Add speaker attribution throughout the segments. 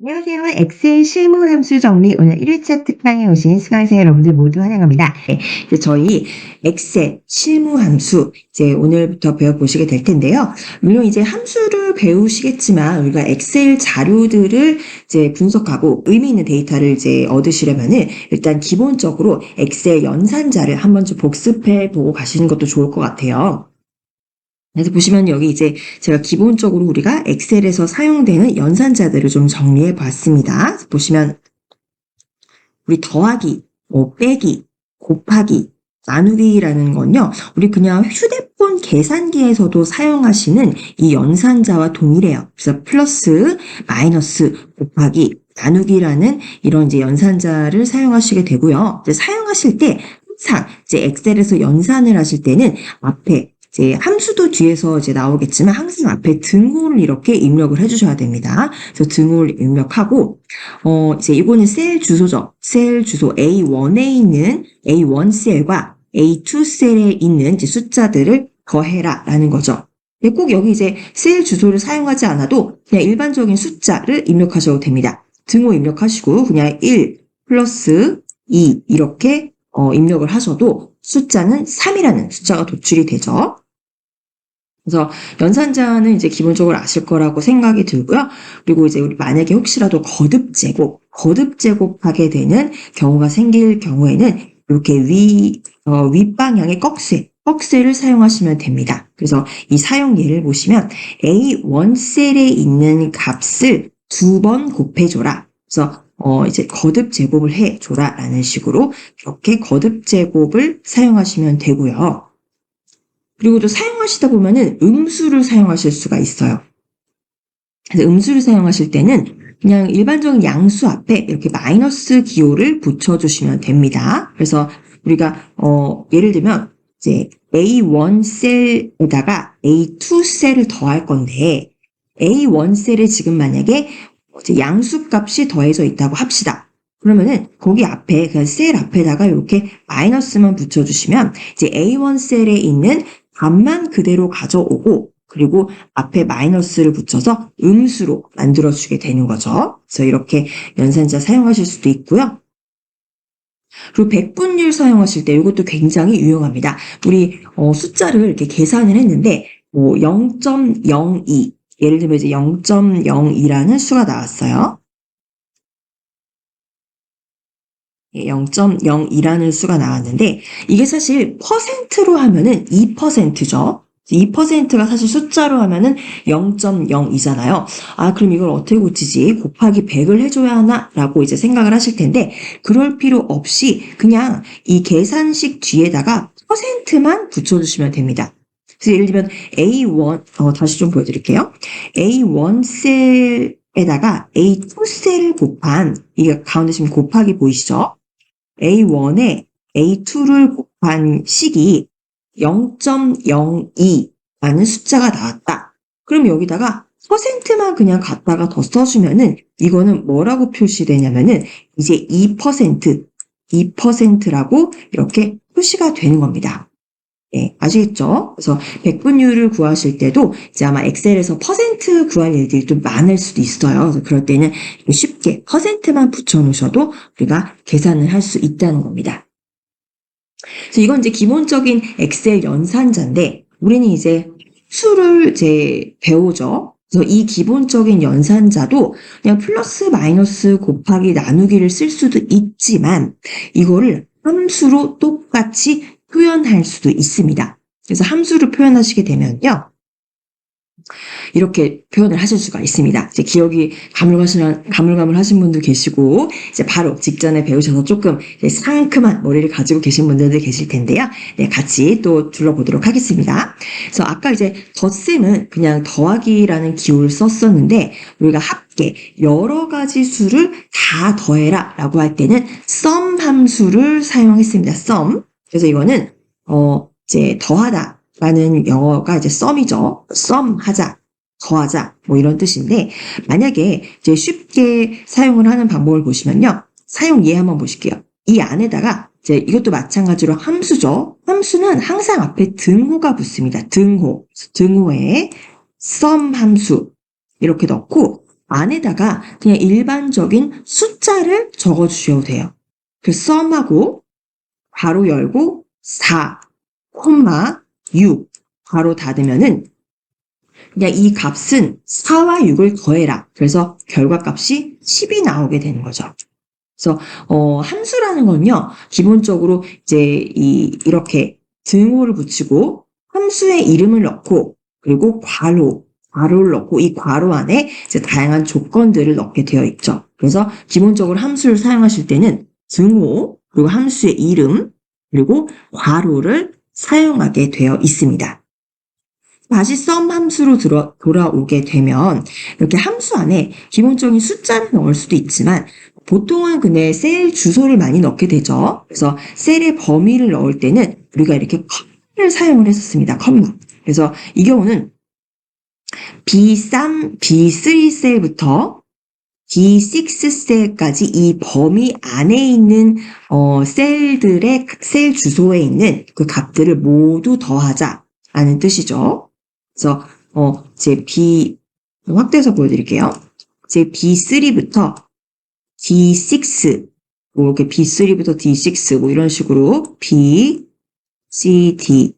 Speaker 1: 안녕하세요. 엑셀 실무 함수 정리 오늘 1차 특강에 오신 수강생 여러분들 모두 환영합니다. 네, 이제 저희 엑셀 실무 함수 이제 오늘부터 배워보시게 될 텐데요. 물론 이제 함수를 배우시겠지만 우리가 엑셀 자료들을 이제 분석하고 의미 있는 데이터를 이제 얻으시려면은 일단 기본적으로 엑셀 연산자를 한번 좀 복습해 보고 가시는 것도 좋을 것 같아요. 그래서 보시면 여기 이제 제가 기본적으로 우리가 엑셀에서 사용되는 연산자들을 좀 정리해 봤습니다. 보시면 우리 더하기, 뭐 빼기, 곱하기, 나누기라는 건요. 우리 그냥 휴대폰 계산기에서도 사용하시는 이 연산자와 동일해요. 그래서 플러스, 마이너스, 곱하기, 나누기라는 이런 이제 연산자를 사용하시게 되고요. 이제 사용하실 때 항상 이제 엑셀에서 연산을 하실 때는 앞에 이제 함수도 뒤에서 이제 나오겠지만 항상 앞에 등호를 이렇게 입력을 해주셔야 됩니다. 그래서 등호를 입력하고 어 이제 이거는 셀 주소죠. 셀 주소 A1에 있는 A1 셀과 A2 셀에 있는 이제 숫자들을 더해라 라는 거죠. 근데 꼭 여기 이제 셀 주소를 사용하지 않아도 그냥 일반적인 숫자를 입력하셔도 됩니다. 등호 입력하시고 그냥 1 플러스 2 이렇게 어, 입력을 하셔도 숫자는 3이라는 숫자가 도출이 되죠. 그래서 연산자는 이제 기본적으로 아실 거라고 생각이 들고요. 그리고 이제 우리 만약에 혹시라도 거듭 제곱, 거듭 제곱하게 되는 경우가 생길 경우에는 이렇게 위, 어, 윗방향의 꺽쇠, 꺽쇠를 사용하시면 됩니다. 그래서 이 사용 예를 보시면 A1 셀에 있는 값을 두 번 곱해줘라. 그래서 어, 이제 거듭 제곱을 해줘라 라는 식으로 이렇게 거듭 제곱을 사용하시면 되고요. 그리고 또 사용하시다 보면은 음수를 사용하실 수가 있어요. 그래서 음수를 사용하실 때는 그냥 일반적인 양수 앞에 이렇게 마이너스 기호를 붙여주시면 됩니다. 그래서 우리가 어, 예를 들면 이제 A1 셀에다가 A2 셀을 더할 건데 A1 셀에 지금 만약에 양수 값이 더해져 있다고 합시다. 그러면은 거기 앞에 그 셀 앞에다가 이렇게 마이너스만 붙여주시면 이제 A1 셀에 있는 값만 그대로 가져오고 그리고 앞에 마이너스를 붙여서 음수로 만들어주게 되는 거죠. 그래서 이렇게 연산자 사용하실 수도 있고요. 그리고 백분율 사용하실 때 이것도 굉장히 유용합니다. 우리 어, 숫자를 이렇게 계산을 했는데 뭐 0.02 예를 들면 이제 0.02라는 수가 나왔어요. 0.02라는 수가 나왔는데 이게 사실 퍼센트로 하면은 2%죠. 2%가 사실 숫자로 하면은 0.0이잖아요. 아, 그럼 이걸 어떻게 고치지? 곱하기 100을 해줘야 하나? 라고 이제 생각을 하실 텐데, 그럴 필요 없이 그냥 이 계산식 뒤에다가 퍼센트만 붙여주시면 됩니다. 그래서 예를 들면 A1, 어, 다시 좀 보여드릴게요. A1 셀에다가 A2 셀을 곱한, 이게 가운데 지금 곱하기 보이시죠? A1에 A2를 곱한 식이 0.02라는 숫자가 나왔다. 그럼 여기다가 퍼센트만 그냥 갖다가 더 써주면은 이거는 뭐라고 표시되냐면은 이제 2%, 2%라고 이렇게 표시가 되는 겁니다. 네, 아시겠죠? 그래서 백분율을 구하실 때도 이제 아마 엑셀에서 퍼센트 구할 일들이 좀 많을 수도 있어요. 그래서 그럴 때는 쉽게 퍼센트만 붙여 놓으셔도 우리가 계산을 할 수 있다는 겁니다. 그래서 이건 이제 기본적인 엑셀 연산자인데 우리는 이제 수를 이제 배우죠. 그래서 이 기본적인 연산자도 그냥 플러스 마이너스 곱하기 나누기를 쓸 수도 있지만 이거를 함수로 똑같이 표현할 수도 있습니다. 그래서 함수를 표현하시게 되면요. 이렇게 표현을 하실 수가 있습니다. 이제 기억이 가물가물하신, 가물가물 하신 분도 계시고, 이제 바로 직전에 배우셔서 조금 상큼한 머리를 가지고 계신 분들도 계실 텐데요. 네, 같이 또 둘러보도록 하겠습니다. 그래서 아까 이제 덧셈은 그냥 더하기라는 기호를 썼었는데, 우리가 합계 여러 가지 수를 다 더해라 라고 할 때는 sum 함수를 사용했습니다. sum. 그래서 이거는, 어, 이제 더하다. 라는 영어가 이제 썸이죠. 썸 하자, 더하자, 뭐 이런 뜻인데, 만약에 이제 쉽게 사용을 하는 방법을 보시면요. 사용 예 한번 보실게요. 이 안에다가 이제 이것도 마찬가지로 함수죠. 함수는 항상 앞에 등호가 붙습니다. 등호. 등호에 썸 함수. 이렇게 넣고, 안에다가 그냥 일반적인 숫자를 적어 주셔도 돼요. 그 썸하고 괄호 열고 4, 콤마 6 괄호 닫으면은 그냥 이 값은 4와 6을 더해라. 그래서 결과값이 10이 나오게 되는 거죠. 그래서 어, 함수라는 건요. 기본적으로 이제 이 이렇게 등호를 붙이고 함수의 이름을 넣고 그리고 괄호 괄호를 넣고 이 괄호 안에 이제 다양한 조건들을 넣게 되어 있죠. 그래서 기본적으로 함수를 사용하실 때는 등호 그리고 함수의 이름 그리고 괄호를 사용하게 되어 있습니다. 다시 썸 함수로 들어, 돌아오게 되면 이렇게 함수 안에 기본적인 숫자를 넣을 수도 있지만 보통은 근데 셀 주소를 많이 넣게 되죠. 그래서 셀의 범위를 넣을 때는 우리가 이렇게 컴마를 사용을 했었습니다. 컴마. 그래서 이 경우는 B3, B3 셀부터 D6 셀까지 이 범위 안에 있는 어, 셀들의 셀 주소에 있는 그 값들을 모두 더하자라는 뜻이죠. 그래서 어, 제 B 확대해서 보여드릴게요. 제 B3부터 D6 뭐 이렇게 B3부터 D6 뭐 이런 식으로 B, C, D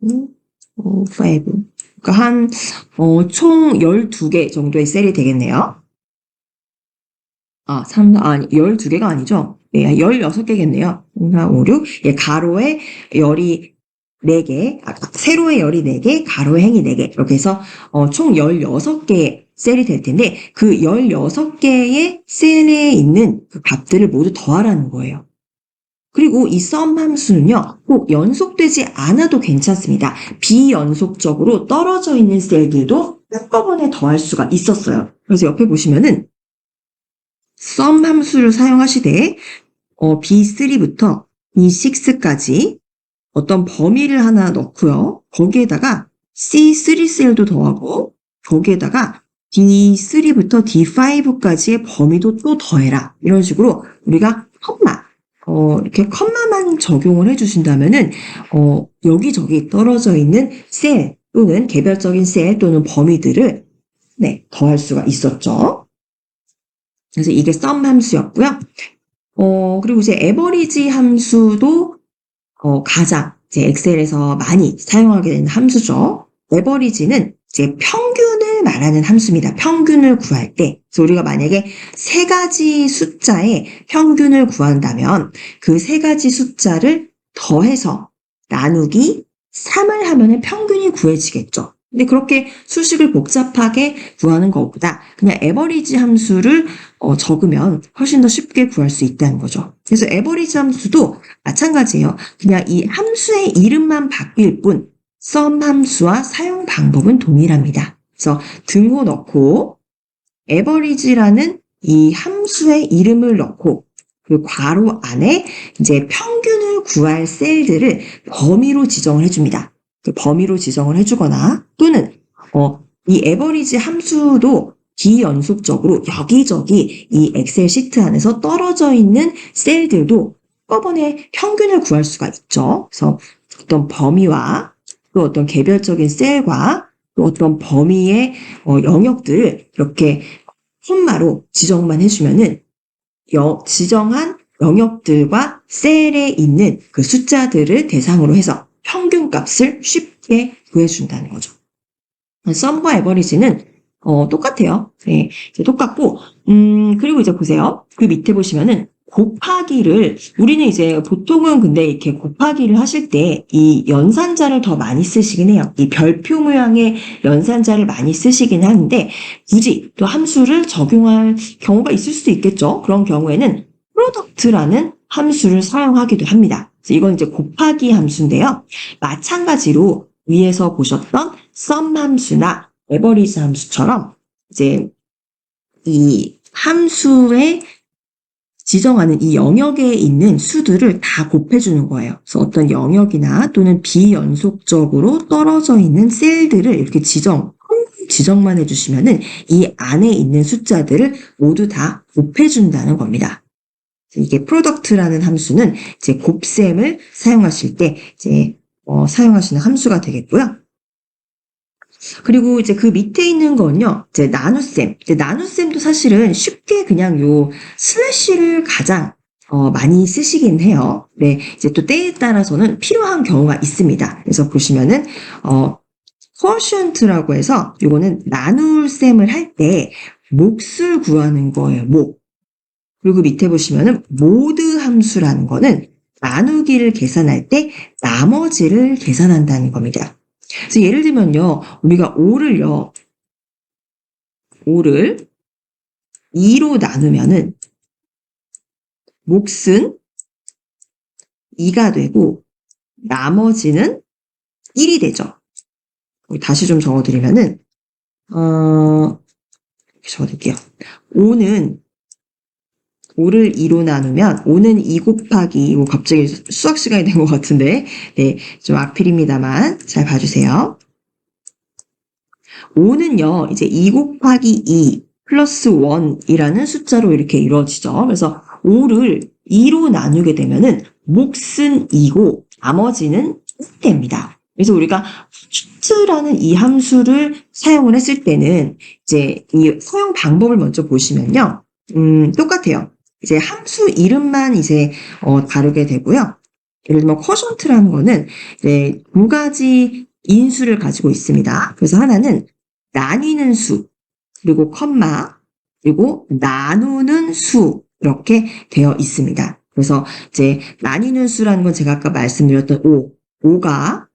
Speaker 1: 5, 5 그러니까 한, 어, 총 12개 정도의 셀이 되겠네요. 아, 3, 아니, 12개가 아니죠. 네, 16개겠네요. 4, 5, 6. 예, 가로에 열이 4개, 아, 세로의 열이 4개, 가로의 행이 4개. 이렇게 해서, 어, 총 16개의 셀이 될 텐데, 그 16개의 셀에 있는 그 값들을 모두 더하라는 거예요. 그리고 이 썸 함수는요, 꼭 연속되지 않아도 괜찮습니다. 비연속적으로 떨어져 있는 셀들도 한꺼번에 더할 수가 있었어요. 그래서 옆에 보시면은 썸 함수를 사용하시되 어, B3부터 B6까지 어떤 범위를 하나 넣고요. 거기에다가 C3 셀도 더하고 거기에다가 D3부터 D5까지의 범위도 또 더해라. 이런 식으로 우리가 컴마 어, 이렇게 컴마만 적용을 해주신다면은, 어, 여기저기 떨어져 있는 셀 또는 개별적인 셀 또는 범위들을, 네, 더할 수가 있었죠. 그래서 이게 썸 함수였고요. 어, 그리고 이제 에버리지 함수도, 어, 가장 이제 엑셀에서 많이 사용하게 되는 함수죠. 에버리지는 이제 평균을 말하는 함수입니다. 평균을 구할 때. 그래서 우리가 만약에 세 가지 숫자의 평균을 구한다면 그 세 가지 숫자를 더해서 나누기 3을 하면은 평균이 구해지겠죠. 근데 그렇게 수식을 복잡하게 구하는 것보다 그냥 에버리지 함수를 어, 적으면 훨씬 더 쉽게 구할 수 있다는 거죠. 그래서 에버리지 함수도 마찬가지예요. 그냥 이 함수의 이름만 바뀔 뿐 썸 함수와 사용 방법은 동일합니다. 그래서 등호 넣고 에버리지라는 이 함수의 이름을 넣고 그 괄호 안에 이제 평균을 구할 셀들을 범위로 지정을 해줍니다. 그 범위로 지정을 해주거나 또는 어, 이 에버리지 함수도 비연속적으로 여기저기 이 엑셀 시트 안에서 떨어져 있는 셀들도 한꺼번에 평균을 구할 수가 있죠. 그래서 어떤 범위와 또 어떤 개별적인 셀과 또 어떤 범위의 어, 영역들을 이렇게 콤마로 지정만 해주면은 여, 지정한 영역들과 셀에 있는 그 숫자들을 대상으로 해서 평균 값을 쉽게 구해준다는 거죠. 썸과 에버리지는 어, 똑같아요. 네, 이제 똑같고, 음, 그리고 이제 보세요. 그 밑에 보시면은 곱하기를 우리는 이제 보통은 근데 이렇게 곱하기를 하실 때 이 연산자를 더 많이 쓰시긴 해요. 이 별표 모양의 연산자를 많이 쓰시긴 하는데 굳이 또 함수를 적용할 경우가 있을 수도 있겠죠. 그런 경우에는 프로덕트라는 함수를 사용하기도 합니다. 그래서 이건 이제 곱하기 함수인데요. 마찬가지로 위에서 보셨던 썸 함수나 에버리지 함수처럼 이제 이 함수의 지정하는 이 영역에 있는 수들을 다 곱해주는 거예요. 그래서 어떤 영역이나 또는 비연속적으로 떨어져 있는 셀들을 이렇게 지정, 지정만 해주시면은 이 안에 있는 숫자들을 모두 다 곱해준다는 겁니다. 이게 프로덕트라는 함수는 이제 곱셈을 사용하실 때 이제 어, 사용하시는 함수가 되겠고요. 그리고 이제 그 밑에 있는 건요, 이제 나눗셈. 이제 나눗셈도 사실은 쉽게 그냥 요 슬래시를 가장 어, 많이 쓰시긴 해요. 네, 이제 또 때에 따라서는 필요한 경우가 있습니다. 그래서 보시면은 어, quotient라고 해서 요거는 나눌 셈을 할 때 몫을 구하는 거예요. 몫. 그리고 밑에 보시면은 모드 함수라는 거는 나누기를 계산할 때 나머지를 계산한다는 겁니다. 그래서 예를 들면요, 우리가 5를요, 5를 2로 나누면은 몫은 2가 되고 나머지는 1이 되죠. 다시 좀 적어드리면은 어, 적어드릴게요. 5는 5를 2로 나누면 5는 2 곱하기 이거 갑자기 수학 시간이 된 것 같은데 네, 좀 악필입니다만 잘 봐주세요. 5는요, 이제 2 곱하기 2 플러스 1이라는 숫자로 이렇게 이루어지죠. 그래서 5를 2로 나누게 되면은 몫은 2고 나머지는 1됩니다. 그래서 우리가 슈트라는 이 함수를 사용을 했을 때는 이제 이 사용 방법을 먼저 보시면요. 음, 똑같아요. 이제 함수 이름만 이제 어, 다르게 되고요. 예를 들면 쿼션트라는 거는 이제 두 가지 인수를 가지고 있습니다. 그래서 하나는 나뉘는 수, 그리고 컴마, 그리고 나누는 수 이렇게 되어 있습니다. 그래서 이제 나뉘는 수라는 건 제가 아까 말씀드렸던 5, 5가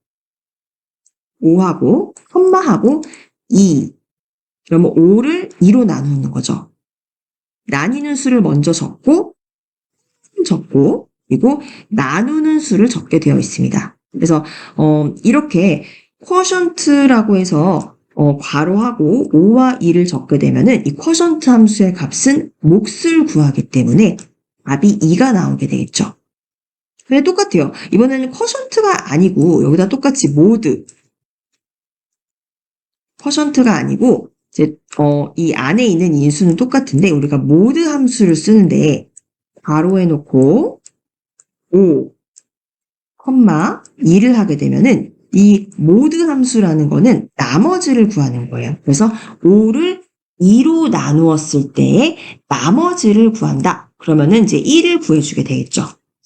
Speaker 1: 5하고 컴마하고 2. 그러면 5를 2로 나누는 거죠. 나뉘는 수를 먼저 적고 적고 그리고 나누는 수를 적게 되어 있습니다. 그래서 어, 이렇게 쿼션트라고 해서 어, 괄호하고 5와 2를 적게 되면은 이 쿼션트 함수의 값은 몫을 구하기 때문에 답이 2가 나오게 되겠죠. 근데 똑같아요. 이번에는 쿼션트가 아니고 여기다 똑같이 모드 쿼션트가 아니고 이제 어, 이 안에 있는 인수는 똑같은데 우리가 모드 함수를 쓰는데 괄호해 놓고 5, 컴마 2를 하게 되면은 이 모드 함수라는 거는 나머지를 구하는 거예요. 그래서 5를 2로 나누었을 때 나머지를 구한다. 그러면은 이제 1을 구해주게 되겠죠.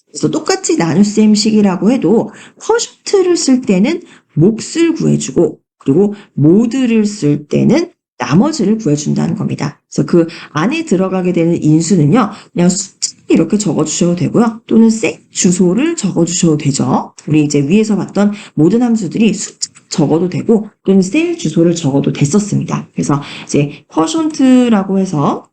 Speaker 1: 그래서 똑같이 나눗셈식이라고 해도 퍼센트를 쓸 때는 몫을 구해주고 그리고 모드를 쓸 때는 나머지를 구해준다는 겁니다. 그래서 그 안에 들어가게 되는 인수는요, 그냥 숫자 이렇게 적어주셔도 되고요. 또는 색 주소를 적어주셔도 되죠. 우리 이제 위에서 봤던 모든 함수들이 숫자 적어도 되고 또는 셀 주소를 적어도 됐었습니다. 그래서 이제 퍼센트라고 해서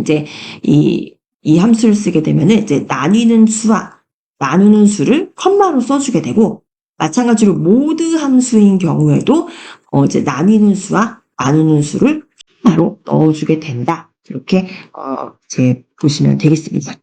Speaker 1: 이제 이, 이 함수를 쓰게 되면은 이제 나뉘는 수와 나누는 수를 컴마로 써주게 되고 마찬가지로 모드 함수인 경우에도 어 이제 나뉘는 수와 나누는 수를 컴마로 넣어주게 된다. 이렇게 어 이제 보시면 되겠습니다.